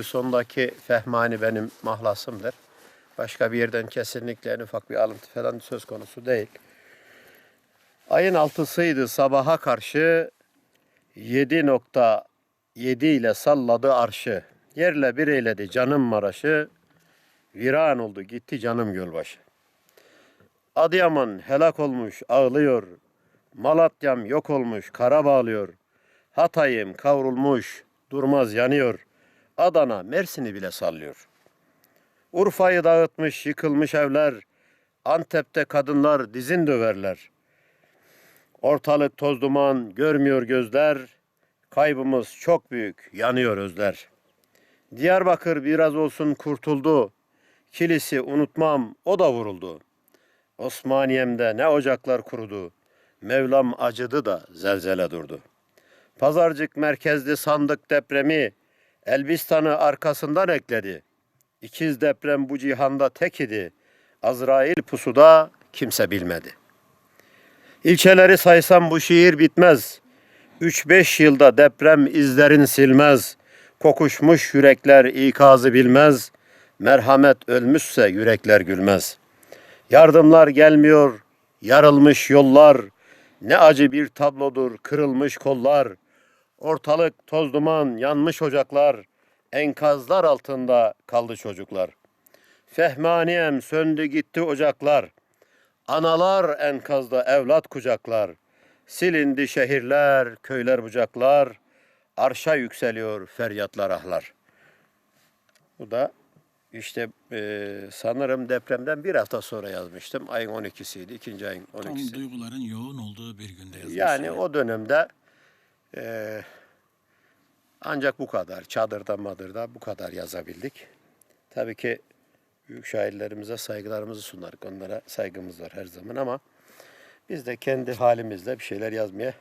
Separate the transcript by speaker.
Speaker 1: gibi sondaki Fehmani benim mahlasımdır. Başka bir yerden kesinlikle en ufak bir alıntı falan söz konusu değil. Ayın altısıydı sabaha karşı 7.7 ile salladı arşı. Yerle bir eyledi canım Maraş'ı. Viran oldu gitti canım Gölbaşı. Adıyaman helak olmuş ağlıyor. Malatyam yok olmuş kara bağlıyor. Hatay'ım kavrulmuş durmaz yanıyor. Adana Mersin'i bile sallıyor. Urfa'yı dağıtmış yıkılmış evler. Antep'te kadınlar dizin döverler. Ortalık toz duman görmüyor gözler. Kaybımız çok büyük yanıyor özler. Diyarbakır biraz olsun kurtuldu. Kilisi unutmam o da vuruldu. Osmaniyem'de ne ocaklar kurudu. Mevlam acıdı da zelzele durdu. Pazarcık merkezli sandık depremi Elbistan'ı arkasından ekledi. İkiz deprem bu cihanda tek idi. Azrail pusuda kimse bilmedi. İlçeleri saysam bu şiir bitmez. 3-5 yılda deprem izlerin silmez. Kokuşmuş yürekler ikazı bilmez. Merhamet ölmüşse yürekler gülmez. Yardımlar gelmiyor, yarılmış yollar. Ne acı bir tablodur kırılmış kollar. Ortalık toz duman, yanmış ocaklar. Enkazlar altında kaldı çocuklar. Fehmaniyem söndü gitti ocaklar. Analar enkazda evlat kucaklar. Silindi şehirler, köyler bucaklar. Arşa yükseliyor feryatlar ahlar. Bu da işte eee, sanırım depremden bir hafta sonra yazmıştım. Ayın 12'siydi. ikinci ayın
Speaker 2: Tam
Speaker 1: 12'si.
Speaker 2: duyguların yoğun olduğu bir günde yazmış.
Speaker 1: Yani o dönemde eee, ancak bu kadar. Çadırda madırda bu kadar yazabildik. Tabii ki büyük şairlerimize saygılarımızı sunarız. Onlara saygımız var her zaman ama biz de kendi halimizle bir şeyler yazmaya